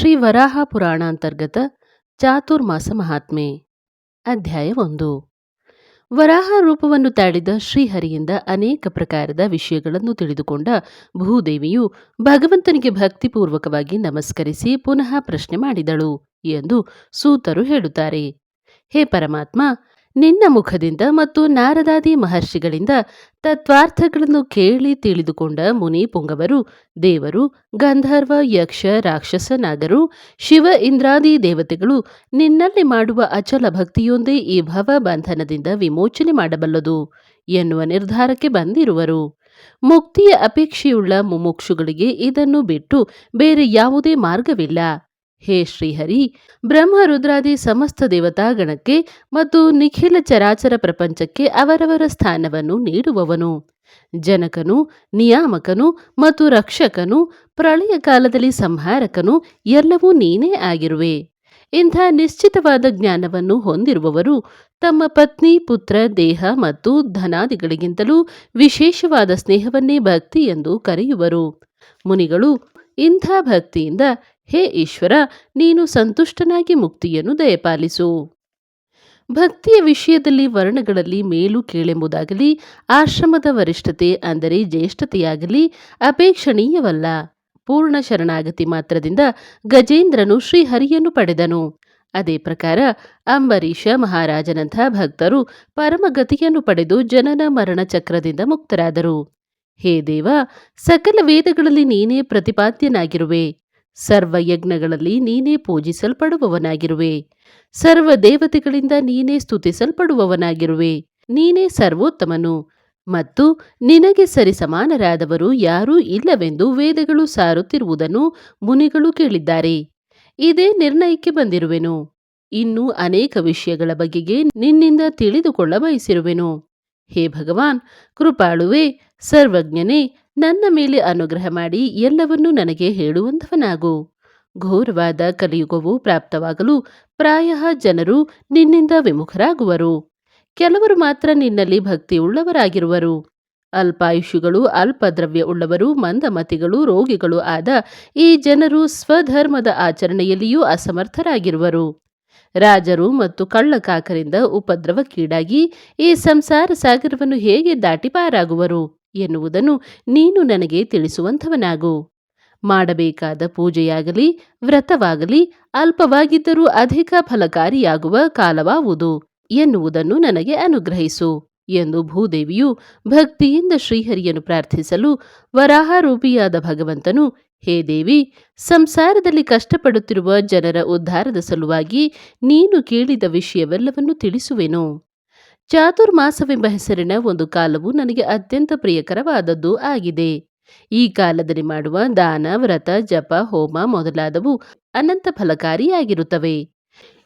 ಶ್ರೀ ವರಾಹ ಪುರಾಣ ಅಂತರ್ಗತ ಚಾತುರ್ಮಾಸ ಮಹಾತ್ಮೆ. ಅಧ್ಯಾಯ ಒಂದು. ವರಾಹ ರೂಪವನ್ನು ತಾಳಿದ ಶ್ರೀಹರಿಯಿಂದ ಅನೇಕ ಪ್ರಕಾರದ ವಿಷಯಗಳನ್ನು ತಿಳಿದುಕೊಂಡ ಭೂದೇವಿಯು ಭಗವಂತನಿಗೆ ಭಕ್ತಿಪೂರ್ವಕವಾಗಿ ನಮಸ್ಕರಿಸಿ ಪುನಃ ಪ್ರಶ್ನೆ ಮಾಡಿದಳು ಎಂದು ಸೂತರು ಹೇಳುತ್ತಾರೆ. ಹೇ ಪರಮಾತ್ಮ ನಿನ್ನ ಮುಖದಿಂದ ಮತ್ತು ನಾರದಾದಿ ಮಹರ್ಷಿಗಳಿಂದ ತತ್ವಾರ್ಥಗಳನ್ನು ಕೇಳಿ ತಿಳಿದುಕೊಂಡ ಮುನಿ ಪುಂಗವರು, ದೇವರು, ಗಂಧರ್ವ, ಯಕ್ಷ, ರಾಕ್ಷಸ, ನಾಗರು, ಶಿವ, ಇಂದ್ರಾದಿ ದೇವತೆಗಳು ನಿನ್ನಲ್ಲಿ ಮಾಡುವ ಅಚಲ ಭಕ್ತಿಯೊಂದೇ ಈ ಭವ ಬಂಧನದಿಂದ ವಿಮೋಚನೆ ಮಾಡಬಲ್ಲದು ಎನ್ನುವ ನಿರ್ಧಾರಕ್ಕೆ ಬಂದಿರುವರು. ಮುಕ್ತಿಯ ಅಪೇಕ್ಷೆಯುಳ್ಳ ಮುಮುಕ್ಷುಗಳಿಗೆ ಇದನ್ನು ಬಿಟ್ಟು ಬೇರೆ ಯಾವುದೇ ಮಾರ್ಗವಿಲ್ಲ. ಹೇ ಶ್ರೀಹರಿ, ಬ್ರಹ್ಮರುದ್ರಾದಿ ಸಮಸ್ತ ದೇವತಾಗಣಕ್ಕೆ ಮತ್ತು ನಿಖಿಲ ಚರಾಚರ ಪ್ರಪಂಚಕ್ಕೆ ಅವರವರ ಸ್ಥಾನವನ್ನು ನೀಡುವವನು. ಜನಕನು, ನಿಯಾಮಕನು ಮತ್ತು ರಕ್ಷಕನು, ಪ್ರಳಯ ಕಾಲದಲ್ಲಿ ಸಂಹಾರಕನು, ಎಲ್ಲವೂ ನೀನೇ ಆಗಿರುವೆ. ಇಂಥ ನಿಶ್ಚಿತವಾದ ಜ್ಞಾನವನ್ನು ಹೊಂದಿರುವವರು ತಮ್ಮ ಪತ್ನಿ, ಪುತ್ರ, ದೇಹ ಮತ್ತು ಧನಾದಿಗಳಿಗಿಂತಲೂ ವಿಶೇಷವಾದ ಸ್ನೇಹವನ್ನೇ ಭಕ್ತಿ ಎಂದು ಕರೆಯುವರು. ಮುನಿಗಳು ಇಂಥ ಭಕ್ತಿಯಿಂದ ಹೇ ಈಶ್ವರ, ನೀನು ಸಂತುಷ್ಟನಾಗಿ ಮುಕ್ತಿಯನ್ನು ದಯಪಾಲಿಸು. ಭಕ್ತಿಯ ವಿಷಯದಲ್ಲಿ ವರ್ಣಗಳಲ್ಲಿ ಮೇಲು ಕೇಳೆಂಬುದಾಗಲಿ, ಆಶ್ರಮದ ವರಿಷ್ಠತೆ ಅಂದರೆ ಜ್ಯೇಷ್ಠತೆಯಾಗಲಿ ಅಪೇಕ್ಷಣೀಯವಲ್ಲ. ಪೂರ್ಣ ಶರಣಾಗತಿ ಮಾತ್ರದಿಂದ ಗಜೇಂದ್ರನು ಶ್ರೀಹರಿಯನ್ನು ಪಡೆದನು. ಅದೇ ಪ್ರಕಾರ ಅಂಬರೀಷ ಮಹಾರಾಜನಂಥ ಭಕ್ತರು ಪರಮಗತಿಯನ್ನು ಪಡೆದು ಜನನ ಮರಣ ಚಕ್ರದಿಂದ ಮುಕ್ತರಾದರು. ಹೇ ದೇವ, ಸಕಲ ವೇದಗಳಲ್ಲಿ ನೀನೇ ಪ್ರತಿಪಾದ್ಯನಾಗಿರುವೆ. ಸರ್ವ ಯಜ್ಞಗಳಲ್ಲಿ ನೀನೇ ಪೂಜಿಸಲ್ಪಡುವವನಾಗಿರುವೆ. ಸರ್ವ ದೇವತೆಗಳಿಂದ ನೀನೇ ಸ್ತುತಿಸಲ್ಪಡುವವನಾಗಿರುವೆ. ನೀನೇ ಸರ್ವೋತ್ತಮನು. ಮತ್ತು ನಿನಗೆ ಸರಿಸಮಾನರಾದವರು ಯಾರೂ ಇಲ್ಲವೆಂದು ವೇದಗಳು ಸಾರುತ್ತಿರುವುದನ್ನು ಮುನಿಗಳು ಕೇಳಿದ್ದಾರೆ. ಇದೇ ನಿರ್ಣಯಕ್ಕೆ ಬಂದಿರುವೆನು. ಇನ್ನೂ ಅನೇಕ ವಿಷಯಗಳ ಬಗೆಗೆ ನಿನ್ನಿಂದ ತಿಳಿದುಕೊಳ್ಳ ಬಯಸಿರುವೆನು ಹೇ ಭಗವಾನ್, ಕೃಪಾಳುವೆ, ಸರ್ವಜ್ಞನೇ ನನ್ನ ಮೇಲೆ ಅನುಗ್ರಹ ಮಾಡಿ ಎಲ್ಲವನ್ನೂ ನನಗೆ ಹೇಳುವಂಥವನಾಗು. ಘೋರವಾದ ಕಲಿಯುಗವು ಪ್ರಾಪ್ತವಾಗಲು ಪ್ರಾಯ ಜನರು ನಿನ್ನಿಂದ ವಿಮುಖರಾಗುವರು. ಕೆಲವರು ಮಾತ್ರ ನಿನ್ನಲ್ಲಿ ಭಕ್ತಿಯುಳ್ಳವರಾಗಿರುವರು. ಅಲ್ಪಾಯುಷುಗಳು ಅಲ್ಪದ್ರವ್ಯ ಉಳ್ಳವರು ಮಂದಮತಿಗಳು, ರೋಗಿಗಳು ಆದ ಈ ಜನರು ಸ್ವಧರ್ಮದ ಆಚರಣೆಯಲ್ಲಿಯೂ ಅಸಮರ್ಥರಾಗಿರುವರು. ರಾಜರು ಮತ್ತು ಕಳ್ಳಕಾಕರಿಂದ ಉಪದ್ರವಕ್ಕೀಡಾಗಿ ಈ ಸಂಸಾರ ಸಾಗರವನ್ನು ಹೇಗೆ ದಾಟಿ ಪಾರಾಗುವರು? ಎನ್ನುವುದನ್ನು ನೀನು ನನಗೆ ತಿಳಿಸುವಂಥವನಾಗು. ಮಾಡಬೇಕಾದ ಪೂಜೆಯಾಗಲಿ, ವ್ರತವಾಗಲಿ, ಅಲ್ಪವಾಗಿದ್ದರೂ ಅಧಿಕ ಫಲಕಾರಿಯಾಗುವ ಕಾಲವಾವುದು ಎನ್ನುವುದನ್ನು ನನಗೆ ಅನುಗ್ರಹಿಸು ಎಂದು ಭೂದೇವಿಯು ಭಕ್ತಿಯಿಂದ ಶ್ರೀಹರಿಯನ್ನು ಪ್ರಾರ್ಥಿಸಲು ವರಾಹಾರೂಪಿಯಾದ ಭಗವಂತನು, ಹೇ ದೇವಿ, ಸಂಸಾರದಲ್ಲಿ ಕಷ್ಟಪಡುತ್ತಿರುವ ಜನರ ಉದ್ಧಾರದ ಸಲುವಾಗಿ ನೀನು ಕೇಳಿದ ವಿಷಯವೆಲ್ಲವನ್ನು ತಿಳಿಸುವೆನು. ಚಾತುರ್ಮಾಸವೆಂಬ ಹೆಸರಿನ ಒಂದು ಕಾಲವು ನನಗೆ ಅತ್ಯಂತ ಪ್ರಿಯಕರವಾದದ್ದು ಆಗಿದೆ. ಈ ಕಾಲದಲ್ಲಿ ಮಾಡುವ ದಾನ, ವ್ರತ, ಜಪ, ಹೋಮ ಮೊದಲಾದವು ಅನಂತ ಫಲಕಾರಿಯಾಗಿರುತ್ತವೆ.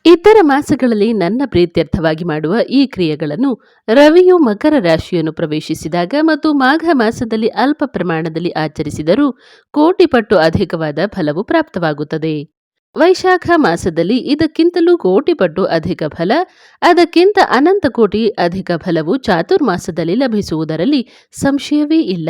ಇತರ ಮಾಸಗಳಲ್ಲಿ ನನ್ನ ಪ್ರೀತ್ಯರ್ಥವಾಗಿ ಮಾಡುವ ಈ ಕ್ರಿಯೆಗಳನ್ನು ರವಿಯು ಮಕರ ರಾಶಿಯನ್ನು ಪ್ರವೇಶಿಸಿದಾಗ ಮತ್ತು ಮಾಘ ಮಾಸದಲ್ಲಿ ಅಲ್ಪ ಪ್ರಮಾಣದಲ್ಲಿ ಆಚರಿಸಿದರೂ ಕೋಟಿ ಪಟ್ಟು ಅಧಿಕವಾದ ಫಲವು ಪ್ರಾಪ್ತವಾಗುತ್ತದೆ. ವೈಶಾಖ ಮಾಸದಲ್ಲಿ ಇದಕ್ಕಿಂತಲೂ ಕೋಟಿ ಪಟ್ಟು ಅಧಿಕ ಫಲ, ಅದಕ್ಕಿಂತ ಅನಂತ ಕೋಟಿ ಅಧಿಕ ಫಲವು ಚಾತುರ್ಮಾಸದಲ್ಲಿ ಲಭಿಸುವುದರಲ್ಲಿ ಸಂಶಯವೇ ಇಲ್ಲ.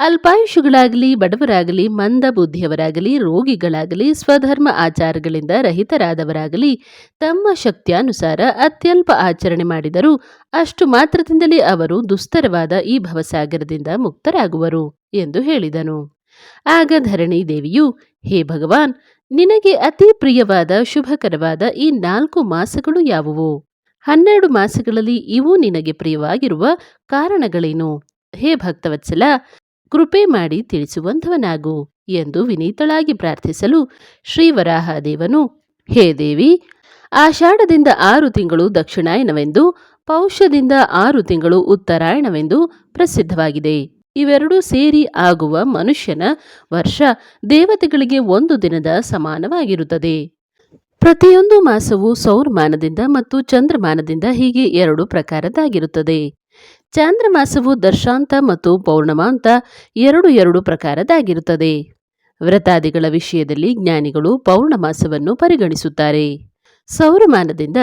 ಅಲ್ಪಾಯುಷುಗಳಾಗಲಿ, ಬಡವರಾಗಲಿ, ಮಂದ ಬುದ್ಧಿಯವರಾಗಲಿ, ರೋಗಿಗಳಾಗಲಿ, ಸ್ವಧರ್ಮ ಆಚಾರಗಳಿಂದ ರಹಿತರಾದವರಾಗಲಿ, ತಮ್ಮ ಶಕ್ತಿಯಾನುಸಾರ ಅತ್ಯಲ್ಪ ಆಚರಣೆ ಮಾಡಿದರೂ ಅಷ್ಟು ಮಾತ್ರದಿಂದಲೇ ಅವರು ದುಸ್ತರವಾದ ಈ ಭವಸಾಗರದಿಂದ ಮುಕ್ತರಾಗುವರು ಎಂದು ಹೇಳಿದನು. ಆಗ ಧರಣಿ ದೇವಿಯು, ಹೇ ಭಗವಾನ್ ನಿನಗೆ ಅತಿ ಪ್ರಿಯವಾದ, ಶುಭಕರವಾದ ಈ ನಾಲ್ಕು ಮಾಸಗಳು ಯಾವುವು? ಹನ್ನೆರಡು ಮಾಸಗಳಲ್ಲಿ ಇವು ನಿನಗೆ ಪ್ರಿಯವಾಗಿರುವ ಕಾರಣಗಳೇನು? ಹೇ ಭಕ್ತವತ್ಸಲ, ಕೃಪೆ ಮಾಡಿ ತಿಳಿಸುವಂಥವನಾಗು ಎಂದು ವಿನೀತಳಾಗಿ ಪ್ರಾರ್ಥಿಸಲು ಶ್ರೀವರಾಹದೇವನು, ಹೇ ದೇವಿ, ಆಷಾಢದಿಂದ ಆರು ತಿಂಗಳು ದಕ್ಷಿಣಾಯನವೆಂದು, ಪೌಷದಿಂದ ಆರು ತಿಂಗಳು ಉತ್ತರಾಯಣವೆಂದು ಪ್ರಸಿದ್ಧವಾಗಿದೆ. ಇವೆರಡೂ ಸೇರಿ ಆಗುವ ಮನುಷ್ಯನ ವರ್ಷ ದೇವತೆಗಳಿಗೆ ಒಂದು ದಿನದ ಸಮಾನವಾಗಿರುತ್ತದೆ. ಪ್ರತಿಯೊಂದು ಮಾಸವು ಸೌರಮಾನದಿಂದ ಮತ್ತು ಚಂದ್ರಮಾನದಿಂದ ಹೀಗೆ ಎರಡು ಪ್ರಕಾರದ್ದಾಗಿರುತ್ತದೆ. ಚಾಂದ್ರಮಾಸವು ದರ್ಶಾಂತ ಮತ್ತು ಪೌರ್ಣಮಾಂತ ಎರಡು ಎರಡು ಪ್ರಕಾರದ್ದಾಗಿರುತ್ತದೆ. ವ್ರತಾದಿಗಳ ವಿಷಯದಲ್ಲಿ ಜ್ಞಾನಿಗಳು ಪೌರ್ಣಮಾಸವನ್ನು ಪರಿಗಣಿಸುತ್ತಾರೆ. ಸೌರಮಾನದಿಂದ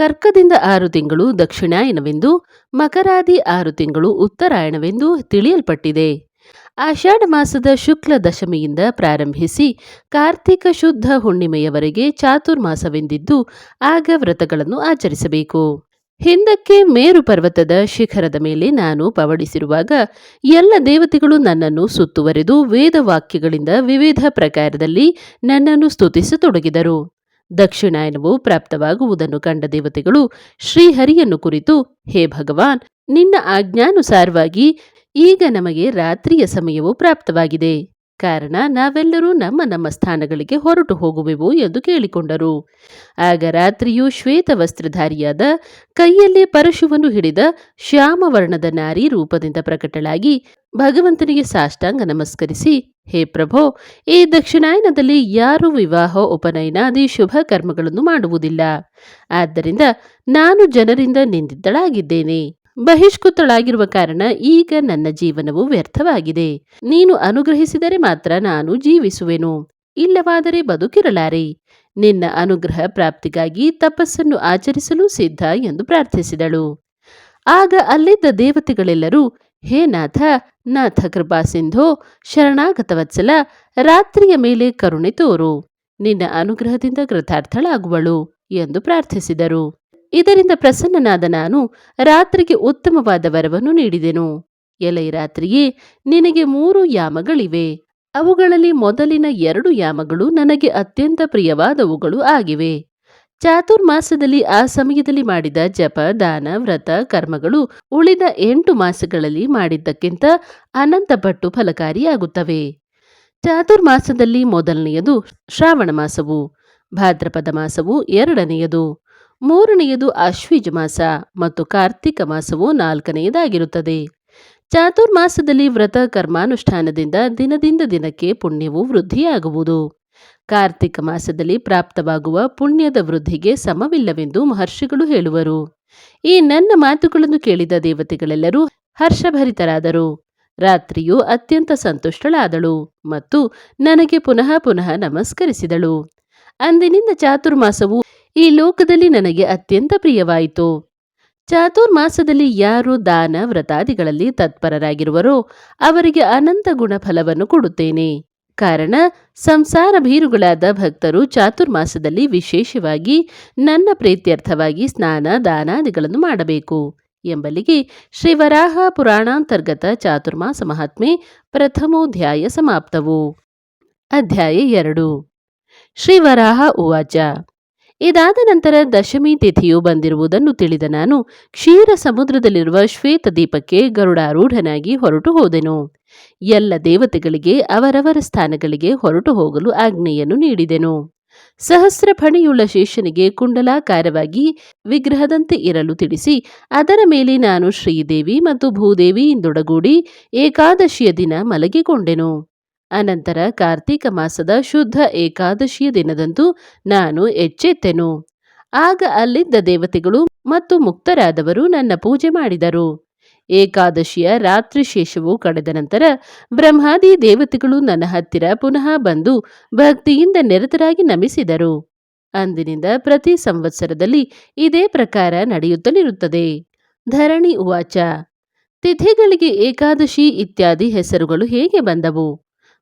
ಕರ್ಕದಿಂದ ಆರು ತಿಂಗಳು ದಕ್ಷಿಣಾಯನವೆಂದು, ಮಕರಾದಿ ಆರು ತಿಂಗಳು ಉತ್ತರಾಯಣವೆಂದು ತಿಳಿಯಲ್ಪಟ್ಟಿದೆ. ಆಷಾಢ ಮಾಸದ ಶುಕ್ಲ ದಶಮಿಯಿಂದ ಪ್ರಾರಂಭಿಸಿ ಕಾರ್ತಿಕ ಶುದ್ಧ ಹುಣ್ಣಿಮೆಯವರೆಗೆ ಚಾತುರ್ಮಾಸವೆಂದಿದ್ದು ಆಗ ವ್ರತಗಳನ್ನು ಆಚರಿಸಬೇಕು. ಹಿಂದಕ್ಕೆ ಮೇರು ಪರ್ವತದ ಶಿಖರದ ಮೇಲೆ ನಾನು ಪವಡಿಸಿರುವಾಗ ಎಲ್ಲ ದೇವತೆಗಳು ನನ್ನನ್ನು ಸುತ್ತುವರೆದು ವೇದವಾಕ್ಯಗಳಿಂದ ವಿವಿಧ ಪ್ರಕಾರದಲ್ಲಿ ನನ್ನನ್ನು ಸ್ತುತಿಸತೊಡಗಿದರು. ದಕ್ಷಿಣಾಯನವು ಪ್ರಾಪ್ತವಾಗುವುದನ್ನು ಕಂಡ ದೇವತೆಗಳು ಶ್ರೀಹರಿಯನ್ನು ಕುರಿತು, ಹೇ ಭಗವಾನ್, ನಿನ್ನ ಆಜ್ಞಾನುಸಾರವಾಗಿ ಈಗ ನಮಗೆ ರಾತ್ರಿಯ ಸಮಯವು ಪ್ರಾಪ್ತವಾಗಿದೆ. ಕಾರಣ ನಾವೆಲ್ಲರೂ ನಮ್ಮ ನಮ್ಮ ಸ್ಥಾನಗಳಿಗೆ ಹೊರಟು ಹೋಗುವೆವು ಎಂದು ಕೇಳಿಕೊಂಡರು. ಆಗ ರಾತ್ರಿಯು ಶ್ವೇತ ವಸ್ತ್ರಧಾರಿಯಾದ ಕೈಯಲ್ಲಿ ಪರಶುವನ್ನು ಹಿಡಿದ ಶ್ಯಾಮವರ್ಣದ ನಾರಿ ರೂಪದಿಂದ ಪ್ರಕಟಳಾಗಿ ಭಗವಂತನಿಗೆ ಸಾಷ್ಟಾಂಗ ನಮಸ್ಕರಿಸಿ, ಹೇ ಪ್ರಭೋ, ಈ ದಕ್ಷಿಣಾಯನದಲ್ಲಿ ಯಾರು ವಿವಾಹ ಉಪನಯನಾದಿ ಶುಭ ಕರ್ಮಗಳನ್ನು ಮಾಡುವುದಿಲ್ಲ. ಆದ್ದರಿಂದ ನಾನು ಜನರಿಂದ ನಿಂದಿದ್ದಳಾಗಿದ್ದೇನೆ ಬಹಿಷ್ಕೃತಳಾಗಿರುವ ಕಾರಣ ಈಗ ನನ್ನ ಜೀವನವು ವ್ಯರ್ಥವಾಗಿದೆ. ನೀನು ಅನುಗ್ರಹಿಸಿದರೆ ಮಾತ್ರ ನಾನು ಜೀವಿಸುವೆನು. ಇಲ್ಲವಾದರೆ ಬದುಕಿರಲಾರೆ. ನಿನ್ನ ಅನುಗ್ರಹ ಪ್ರಾಪ್ತಿಗಾಗಿ ತಪಸ್ಸನ್ನು ಆಚರಿಸಲು ಸಿದ್ಧ ಎಂದು ಪ್ರಾರ್ಥಿಸಿದಳು. ಆಗ ಅಲ್ಲಿದ್ದ ದೇವತೆಗಳೆಲ್ಲರೂ, ಹೇ ನಾಥ ನಾಥ ಕೃಪಾ ಸಿಂಧೋ ಶರಣಾಗತವತ್ಸಲ, ರಾತ್ರಿಯ ಮೇಲೆ ಕರುಣೆ ತೋರು. ನಿನ್ನ ಅನುಗ್ರಹದಿಂದ ಕೃತಾರ್ಥಳಾಗುವಳು ಎಂದು ಪ್ರಾರ್ಥಿಸಿದರು. ಇದರಿಂದ ಪ್ರಸನ್ನನಾದ ನಾನು ರಾತ್ರಿಗೆ ಉತ್ತಮವಾದ ವರವನ್ನು ನೀಡಿದೆನು. ಎಲೈ ರಾತ್ರಿಯೇ, ನಿನಗೆ ಮೂರು ಯಾಮಗಳಿವೆ. ಅವುಗಳಲ್ಲಿ ಮೊದಲಿನ ಎರಡು ಯಾಮಗಳು ನನಗೆ ಅತ್ಯಂತ ಪ್ರಿಯವಾದವುಗಳು ಆಗಿವೆ. ಚಾತುರ್ಮಾಸದಲ್ಲಿ ಆ ಸಮಯದಲ್ಲಿ ಮಾಡಿದ ಜಪ, ದಾನ, ವ್ರತ, ಕರ್ಮಗಳು ಉಳಿದ ಎಂಟು ಮಾಸಗಳಲ್ಲಿ ಮಾಡಿದ್ದಕ್ಕಿಂತ ಅನಂತ ಪಟ್ಟು ಫಲಕಾರಿಯಾಗುತ್ತವೆ. ಚಾತುರ್ಮಾಸದಲ್ಲಿ ಮೊದಲನೆಯದು ಶ್ರಾವಣ ಮಾಸವು, ಭಾದ್ರಪದ ಮಾಸವು ಎರಡನೆಯದು. ಮೂರನೆಯದು ಅಶ್ವಿಜ್ ಮಾಸ ಮತ್ತು ಕಾರ್ತಿಕ ಮಾಸವು ನಾಲ್ಕನೆಯದಾಗಿರುತ್ತದೆ. ಚಾತುರ್ಮಾಸದಲ್ಲಿ ವ್ರತ ಕರ್ಮಾನುಷ್ಠಾನದಿಂದ ದಿನದಿಂದ ದಿನಕ್ಕೆ ಪುಣ್ಯವು ವೃದ್ಧಿಯಾಗುವುದು. ಕಾರ್ತಿಕ ಮಾಸದಲ್ಲಿ ಪ್ರಾಪ್ತವಾಗುವ ಪುಣ್ಯದ ವೃದ್ಧಿಗೆ ಸಮವಿಲ್ಲವೆಂದು ಮಹರ್ಷಿಗಳು ಹೇಳುವರು. ಈ ನನ್ನ ಮಾತುಗಳನ್ನು ಕೇಳಿದ ದೇವತೆಗಳೆಲ್ಲರೂ ಹರ್ಷಭರಿತರಾದರು. ರಾತ್ರಿಯು ಅತ್ಯಂತ ಸಂತುಷ್ಟಳಾದಳು ಮತ್ತು ನನಗೆ ಪುನಃ ಪುನಃ ನಮಸ್ಕರಿಸಿದಳು. ಅಂದಿನಿಂದ ಚಾತುರ್ಮಾಸವು ಈ ಲೋಕದಲ್ಲಿ ನನಗೆ ಅತ್ಯಂತ ಪ್ರಿಯವಾಯಿತು. ಚಾತುರ್ಮಾಸದಲ್ಲಿ ಯಾರು ದಾನ ವ್ರತಾದಿಗಳಲ್ಲಿ ತತ್ಪರರಾಗಿರುವರೋ ಅವರಿಗೆ ಅನಂತ ಗುಣಫಲವನ್ನು ಕೊಡುತ್ತೇನೆ. ಕಾರಣ, ಸಂಸಾರ ಭೀರುಗಳಾದ ಭಕ್ತರು ಚಾತುರ್ಮಾಸದಲ್ಲಿ ವಿಶೇಷವಾಗಿ ನನ್ನ ಪ್ರೀತ್ಯರ್ಥವಾಗಿ ಸ್ನಾನ, ದಾನಾದಿಗಳನ್ನು ಮಾಡಬೇಕು ಎಂಬಲ್ಲಿಗೆ ಶ್ರೀವರಾಹ ಪುರಾಣಾಂತರ್ಗತ ಚಾತುರ್ಮಾಸ ಮಹಾತ್ಮೆ ಪ್ರಥಮೋಧ್ಯಾಯ ಸಮಾಪ್ತವು. ಅಧ್ಯಾಯ ಎರಡು. ಶ್ರೀವರಾಹ ಉವಾಚ. ಇದಾದ ನಂತರ ದಶಮಿ ತಿಥಿಯು ಬಂದಿರುವುದನ್ನು ತಿಳಿದ ನಾನು ಕ್ಷೀರ ಸಮುದ್ರದಲ್ಲಿರುವ ಶ್ವೇತ ದೀಪಕ್ಕೆ ಗರುಡಾರೂಢನಾಗಿ ಹೊರಟು ಹೋದೆನು. ಎಲ್ಲ ದೇವತೆಗಳಿಗೆ ಅವರವರ ಸ್ಥಾನಗಳಿಗೆ ಹೊರಟು ಹೋಗಲು ಆಜ್ಞೆಯನ್ನು ನೀಡಿದೆನು. ಸಹಸ್ರ ಫಣಿಯುಳ್ಳ ಶೇಷನಿಗೆ ಕುಂಡಲಾಕಾರವಾಗಿ ವಿಗ್ರಹದಂತೆ ಇರಲು ತಿಳಿಸಿ, ಅದರ ಮೇಲೆ ನಾನು ಶ್ರೀದೇವಿ ಮತ್ತು ಭೂದೇವಿಯಿಂದೊಡಗೂಡಿ ಏಕಾದಶಿಯ ದಿನ ಮಲಗಿಕೊಂಡೆನು. ಅನಂತರ ಕಾರ್ತೀಕ ಮಾಸದ ಶುದ್ಧ ಏಕಾದಶಿಯ ದಿನದಂದು ನಾನು ಎಚ್ಚೆತ್ತೆನು. ಆಗ ಅಲ್ಲಿದ್ದ ದೇವತೆಗಳು ಮತ್ತು ಮುಕ್ತರಾದವರು ನನ್ನ ಪೂಜೆ ಮಾಡಿದರು. ಏಕಾದಶಿಯ ರಾತ್ರಿ ಶೇಷವು ಕಳೆದ ನಂತರ ಬ್ರಹ್ಮಾದಿ ದೇವತೆಗಳು ನನ್ನ ಹತ್ತಿರ ಪುನಃ ಬಂದು ಭಕ್ತಿಯಿಂದ ನಿರತರಾಗಿ ನಮಿಸಿದರು. ಅಂದಿನಿಂದ ಪ್ರತಿ ಸಂವತ್ಸರದಲ್ಲಿ ಇದೇ ಪ್ರಕಾರ ನಡೆಯುತ್ತಲಿರುತ್ತದೆ. ಧರಣಿ ಉವಾಚ. ತಿಥಿಗಳಿಗೆ ಏಕಾದಶಿ ಇತ್ಯಾದಿ ಹೆಸರುಗಳು ಹೇಗೆ ಬಂದವು?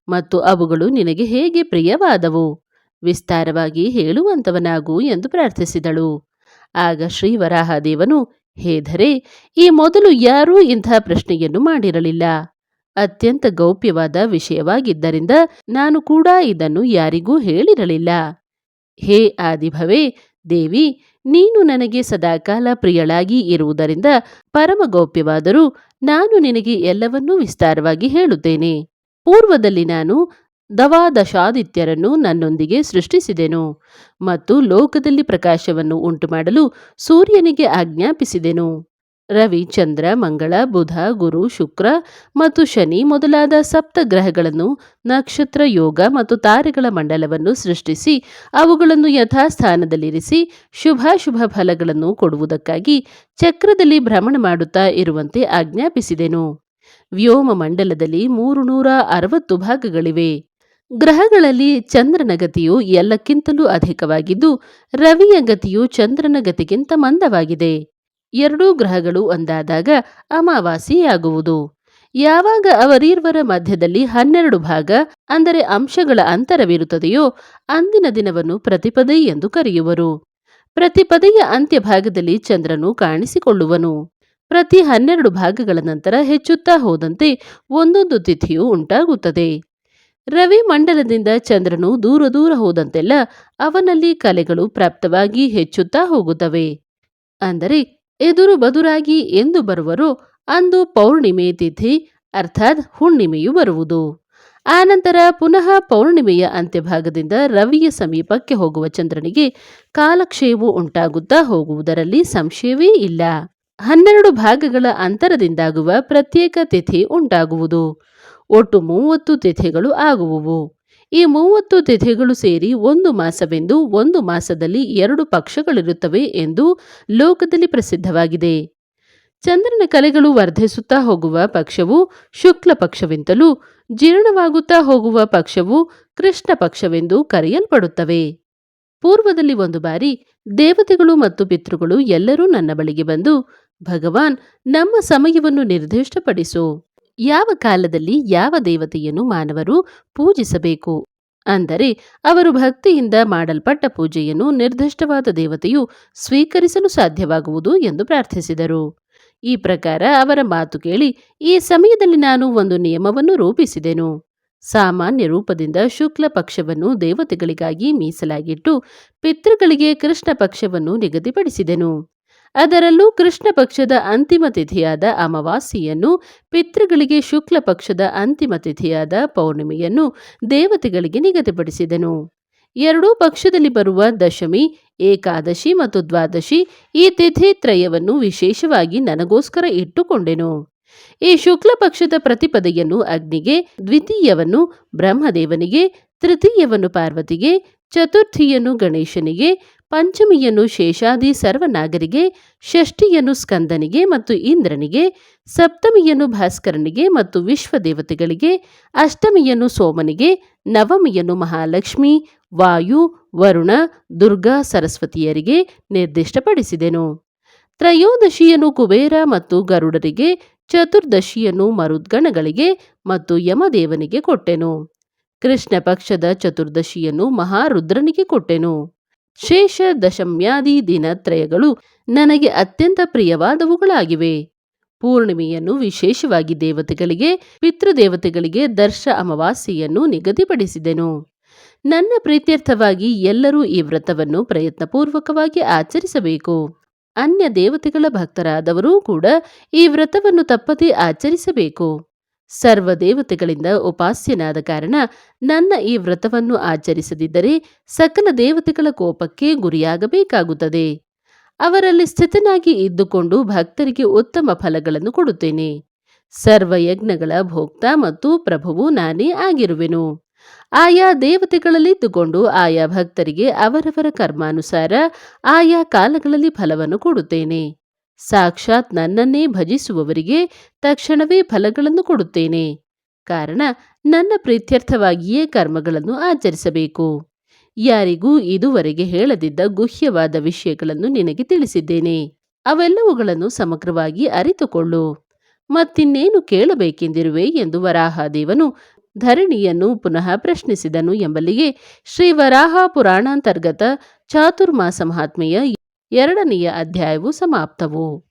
ಮತ್ತು ಅವುಗಳು ನಿನಗೆ ಹೇಗೆ ಪ್ರಿಯವಾದವು? ವಿಸ್ತಾರವಾಗಿ ಹೇಳುವಂತವನಾಗು ಎಂದು ಪ್ರಾರ್ಥಿಸಿದಳು. ಆಗ ಶ್ರೀವರಾಹದೇವನು ಹೇಧರೆ ಈ ಮೊದಲು ಯಾರೂ ಇಂಥ ಪ್ರಶ್ನೆಯನ್ನು ಮಾಡಿರಲಿಲ್ಲ. ಅತ್ಯಂತ ಗೌಪ್ಯವಾದ ವಿಷಯವಾಗಿದ್ದರಿಂದ ನಾನು ಕೂಡ ಇದನ್ನು ಯಾರಿಗೂ ಹೇಳಿರಲಿಲ್ಲ. ಹೇ ಆದಿಭವೇ, ದೇವಿ, ನೀನು ನನಗೆ ಸದಾಕಾಲ ಪ್ರಿಯಳಾಗಿ ಇರುವುದರಿಂದ ಪರಮ ಗೌಪ್ಯವಾದರೂ ನಾನು ನಿನಗೆ ಎಲ್ಲವನ್ನೂ ವಿಸ್ತಾರವಾಗಿ ಹೇಳುತ್ತೇನೆ. ಪೂರ್ವದಲ್ಲಿ ನಾನು ದವಾದಶಾದಿತ್ಯರನ್ನು ನನ್ನೊಂದಿಗೆ ಸೃಷ್ಟಿಸಿದೆನು ಮತ್ತು ಲೋಕದಲ್ಲಿ ಪ್ರಕಾಶವನ್ನು ಉಂಟುಮಾಡಲು ಸೂರ್ಯನಿಗೆ ಆಜ್ಞಾಪಿಸಿದೆನು. ರವಿ, ಚಂದ್ರ, ಮಂಗಳ, ಬುಧ, ಗುರು, ಶುಕ್ರ ಮತ್ತು ಶನಿ ಮೊದಲಾದ ಸಪ್ತ ಗ್ರಹಗಳನ್ನು ನಕ್ಷತ್ರ, ಯೋಗ ಮತ್ತು ತಾರೆಗಳ ಮಂಡಲವನ್ನು ಸೃಷ್ಟಿಸಿ ಅವುಗಳನ್ನು ಯಥಾಸ್ಥಾನದಲ್ಲಿರಿಸಿ ಶುಭಾಶುಭ ಫಲಗಳನ್ನು ಕೊಡುವುದಕ್ಕಾಗಿ ಚಕ್ರದಲ್ಲಿ ಭ್ರಮಣ ಮಾಡುತ್ತಾ ಇರುವಂತೆ ಆಜ್ಞಾಪಿಸಿದೆನು. ವ್ಯೋಮ ಮಂಡಲದಲ್ಲಿ ಮೂರು ನೂರ ಅರವತ್ತು ಭಾಗಗಳಿವೆ. ಗ್ರಹಗಳಲ್ಲಿ ಚಂದ್ರನ ಗತಿಯು ಎಲ್ಲಕ್ಕಿಂತಲೂ ಅಧಿಕವಾಗಿದ್ದು, ರವಿಯ ಗತಿಯು ಚಂದ್ರನ ಗತಿಗಿಂತ ಮಂದವಾಗಿದೆ. ಎರಡೂ ಗ್ರಹಗಳು ಒಂದಾದಾಗ ಅಮಾವಾಸ್ಯೆಯಾಗುವುದು. ಯಾವಾಗ ಅವರೀರ್ವರ ಮಧ್ಯದಲ್ಲಿ ಹನ್ನೆರಡು ಭಾಗ, ಅಂದರೆ ಅಂಶಗಳ ಅಂತರವಿರುತ್ತದೆಯೋ, ಅಂದಿನ ದಿನವನ್ನು ಪ್ರತಿಪದೆ ಎಂದು ಕರೆಯುವರು. ಪ್ರತಿಪದೆಯ ಅಂತ್ಯಭಾಗದಲ್ಲಿ ಚಂದ್ರನು ಕಾಣಿಸಿಕೊಳ್ಳುವನು. ಪ್ರತಿ ಹನ್ನೆರಡು ಭಾಗಗಳ ನಂತರ ಹೆಚ್ಚುತ್ತಾ ಹೋದಂತೆ ಒಂದೊಂದು ತಿಥಿಯು ಉಂಟಾಗುತ್ತದೆ. ರವಿ ಮಂಡಲದಿಂದ ಚಂದ್ರನು ದೂರ ದೂರ ಹೋದಂತೆಲ್ಲ ಅವನಲ್ಲಿ ಕಲೆಗಳು ಪ್ರಾಪ್ತವಾಗಿ ಹೆಚ್ಚುತ್ತಾ ಹೋಗುತ್ತವೆ. ಅಂದರೆ ಎದುರು ಬದುರಾಗಿ ಎಂದು ಬರುವರು ಅಂದು ಪೌರ್ಣಿಮೆ ತಿಥಿ ಅರ್ಥಾತ್ ಹುಣ್ಣಿಮೆಯು ಬರುವುದು. ಆನಂತರ ಪುನಃ ಪೌರ್ಣಿಮೆಯ ಅಂತ್ಯಭಾಗದಿಂದ ರವಿಯ ಸಮೀಪಕ್ಕೆ ಹೋಗುವ ಚಂದ್ರನಿಗೆ ಕಾಲಕ್ಷಯವು ಉಂಟಾಗುತ್ತಾ ಹೋಗುವುದರಲ್ಲಿ ಸಂಶಯವೇ ಇಲ್ಲ. ಹನ್ನೆರಡು ಭಾಗಗಳ ಅಂತರದಿಂದಾಗುವ ಪ್ರತ್ಯೇಕ ತಿಥಿ ಉಂಟಾಗುವುದು. ಒಟ್ಟು ಮೂವತ್ತು ತಿಥಿಗಳು ಆಗುವುವು. ಈ ಮೂವತ್ತು ತಿಥಿಗಳು ಸೇರಿ ಒಂದು ಮಾಸವೆಂದು ಒಂದು ಮಾಸದಲ್ಲಿ ಎರಡು ಪಕ್ಷಗಳಿರುತ್ತವೆ ಎಂದು ಲೋಕದಲ್ಲಿ ಪ್ರಸಿದ್ಧವಾಗಿದೆ. ಚಂದ್ರನ ಕಲೆಗಳು ವರ್ಧಿಸುತ್ತಾ ಹೋಗುವ ಪಕ್ಷವು ಶುಕ್ಲ ಪಕ್ಷವೆಂತಲೂ, ಜೀರ್ಣವಾಗುತ್ತಾ ಹೋಗುವ ಪಕ್ಷವು ಕೃಷ್ಣ ಪಕ್ಷವೆಂದು ಕರೆಯಲ್ಪಡುತ್ತವೆ. ಪೂರ್ವದಲ್ಲಿ ಒಂದು ಬಾರಿ ದೇವತೆಗಳು ಮತ್ತು ಪಿತೃಗಳು ಎಲ್ಲರೂ ನನ್ನ ಬಳಿಗೆ ಬಂದು ಭಗವಾನ್ ನಮ್ಮ ಸಮಯವನ್ನು ನಿರ್ದಿಷ್ಟಪಡಿಸು. ಯಾವ ಕಾಲದಲ್ಲಿ ಯಾವ ದೇವತೆಯನ್ನು ಮಾನವರು ಪೂಜಿಸಬೇಕು? ಅಂದರೆ ಅವರು ಭಕ್ತಿಯಿಂದ ಮಾಡಲ್ಪಟ್ಟ ಪೂಜೆಯನ್ನು ನಿರ್ದಿಷ್ಟವಾದ ದೇವತೆಯು ಸ್ವೀಕರಿಸಲು ಸಾಧ್ಯವಾಗುವುದು ಎಂದು ಪ್ರಾರ್ಥಿಸಿದರು. ಈ ಪ್ರಕಾರ ಅವರ ಮಾತು ಕೇಳಿ ಈ ಸಮಯದಲ್ಲಿ ನಾನು ಒಂದು ನಿಯಮವನ್ನು ರೂಪಿಸಿದೆನು. ಸಾಮಾನ್ಯ ರೂಪದಿಂದ ಶುಕ್ಲ ಪಕ್ಷವನ್ನು ದೇವತೆಗಳಿಗಾಗಿ ಮೀಸಲಾಗಿಟ್ಟು ಪಿತೃಗಳಿಗೆ ಕೃಷ್ಣ ಪಕ್ಷವನ್ನು ನಿಗದಿಪಡಿಸಿದೆನು. ಅದರಲ್ಲೂ ಕೃಷ್ಣ ಪಕ್ಷದ ಅಂತಿಮ ತಿಥಿಯಾದ ಅಮಾವಾಸ್ಯೆಯನ್ನು, ಪಿತೃಗಳಿಗೆ ಶುಕ್ಲ ಪಕ್ಷದ ಅಂತಿಮ ತಿಥಿಯಾದ ಪೌರ್ಣಿಮೆಯನ್ನು ದೇವತೆಗಳಿಗೆ ನಿಗದಿಪಡಿಸಿದನು. ಎರಡೂ ಪಕ್ಷದಲ್ಲಿ ಬರುವ ದಶಮಿ, ಏಕಾದಶಿ ಮತ್ತು ದ್ವಾದಶಿ ಈ ತಿಥಿ ತ್ರಯವನ್ನು ವಿಶೇಷವಾಗಿ ನನಗೋಸ್ಕರ ಇಟ್ಟುಕೊಂಡೆನು. ಈ ಶುಕ್ಲ ಪಕ್ಷದ ಪ್ರತಿಪದೆಯನ್ನು ಅಗ್ನಿಗೆ, ದ್ವಿತೀಯವನ್ನು ಬ್ರಹ್ಮದೇವನಿಗೆ, ತೃತೀಯವನ್ನು ಪಾರ್ವತಿಗೆ, ಚತುರ್ಥಿಯನ್ನು ಗಣೇಶನಿಗೆ ಪಂಚಮಿಯನ್ನು ಶೇಷಾದಿ ಸರ್ವನಾಗರಿಗೆ, ಷಷ್ಠಿಯನ್ನು ಸ್ಕಂದನಿಗೆ ಮತ್ತು ಇಂದ್ರನಿಗೆ, ಸಪ್ತಮಿಯನ್ನು ಭಾಸ್ಕರನಿಗೆ ಮತ್ತು ವಿಶ್ವದೇವತೆಗಳಿಗೆ, ಅಷ್ಟಮಿಯನ್ನು ಸೋಮನಿಗೆ, ನವಮಿಯನ್ನು ಮಹಾಲಕ್ಷ್ಮಿ, ವಾಯು, ವರುಣ, ದುರ್ಗಾ ಸರಸ್ವತಿಯರಿಗೆ ನಿರ್ದಿಷ್ಟಪಡಿಸಿದೆನು. ತ್ರಯೋದಶಿಯನ್ನು ಕುಬೇರ ಮತ್ತು ಗರುಡರಿಗೆ, ಚತುರ್ದಶಿಯನ್ನು ಮರುದ್ಗಣಗಳಿಗೆ ಮತ್ತು ಯಮದೇವನಿಗೆ ಕೊಟ್ಟೆನು. ಕೃಷ್ಣ ಪಕ್ಷದ ಚತುರ್ದಶಿಯನ್ನು ಮಹಾರುದ್ರನಿಗೆ ಕೊಟ್ಟೆನು. ಶೇಷ ದಶಮ್ಯಾದಿ ದಿನತ್ರಯಗಳು ನನಗೆ ಅತ್ಯಂತ ಪ್ರಿಯವಾದವುಗಳಾಗಿವೆ. ಪೂರ್ಣಿಮೆಯನ್ನು ವಿಶೇಷವಾಗಿ ದೇವತೆಗಳಿಗೆ, ಪಿತೃದೇವತೆಗಳಿಗೆ ದರ್ಶ ಅಮಾವಾಸ್ಯೆಯನ್ನು ನಿಗದಿಪಡಿಸಿದೆನು. ನನ್ನ ಪ್ರೀತ್ಯರ್ಥವಾಗಿ ಎಲ್ಲರೂ ಈ ವ್ರತವನ್ನು ಪ್ರಯತ್ನಪೂರ್ವಕವಾಗಿ ಆಚರಿಸಬೇಕು. ಅನ್ಯ ದೇವತೆಗಳ ಭಕ್ತರಾದವರೂ ಕೂಡ ಈ ವ್ರತವನ್ನು ತಪ್ಪದೇ ಆಚರಿಸಬೇಕು. ಸರ್ವ ದೇವತೆಗಳಿಂದ ಉಪಾಸ್ಯನಾದ ಕಾರಣ ನನ್ನ ಈ ವ್ರತವನ್ನು ಆಚರಿಸದಿದ್ದರೆ ಸಕಲ ದೇವತೆಗಳ ಕೋಪಕ್ಕೆ ಗುರಿಯಾಗಬೇಕಾಗುತ್ತದೆ. ಅವರಲ್ಲಿ ಸ್ಥಿತನಾಗಿ ಇದ್ದುಕೊಂಡು ಭಕ್ತರಿಗೆ ಉತ್ತಮ ಫಲಗಳನ್ನು ಕೊಡುತ್ತೇನೆ. ಸರ್ವ ಯಜ್ಞಗಳ ಭೋಕ್ತ ಮತ್ತು ಪ್ರಭುವು ನಾನೇ ಆಗಿರುವೆನು. ಆಯಾ ದೇವತೆಗಳಲ್ಲಿದ್ದುಕೊಂಡು ಆಯಾ ಭಕ್ತರಿಗೆ ಅವರವರ ಕರ್ಮಾನುಸಾರ ಆಯಾ ಕಾಲಗಳಲ್ಲಿ ಫಲವನ್ನು ಕೊಡುತ್ತೇನೆ. ಸಾಕ್ಷಾತ್ ನನ್ನನ್ನೇ ಭಜಿಸುವವರಿಗೆ ತಕ್ಷಣವೇ ಫಲಗಳನ್ನು ಕೊಡುತ್ತೇನೆ. ಕಾರಣ, ನನ್ನ ಪ್ರೀತ್ಯರ್ಥವಾಗಿಯೇ ಕರ್ಮಗಳನ್ನು ಆಚರಿಸಬೇಕು. ಯಾರಿಗೂ ಇದುವರೆಗೆ ಹೇಳದಿದ್ದ ಗುಹ್ಯವಾದ ವಿಷಯಗಳನ್ನು ನಿನಗೆ ತಿಳಿಸಿದ್ದೇನೆ. ಅವೆಲ್ಲವುಗಳನ್ನು ಸಮಗ್ರವಾಗಿ ಅರಿತುಕೊಳ್ಳು. ಮತ್ತಿನ್ನೇನು ಕೇಳಬೇಕೆಂದಿರುವೆ ಎಂದು ವರಾಹದೇವನು ಧರಣಿಯನ್ನು ಪುನಃ ಪ್ರಶ್ನಿಸಿದನು ಎಂಬಲ್ಲಿಗೆ ಶ್ರೀ ವರಾಹ ಪುರಾಣಾಂತರ್ಗತ ಚಾತುರ್ಮಾಸ ಮಹಾತ್ಮೆಯ ಎರಡನೆಯ ಅಧ್ಯಾಯವು ಸಮಾಪ್ತವು.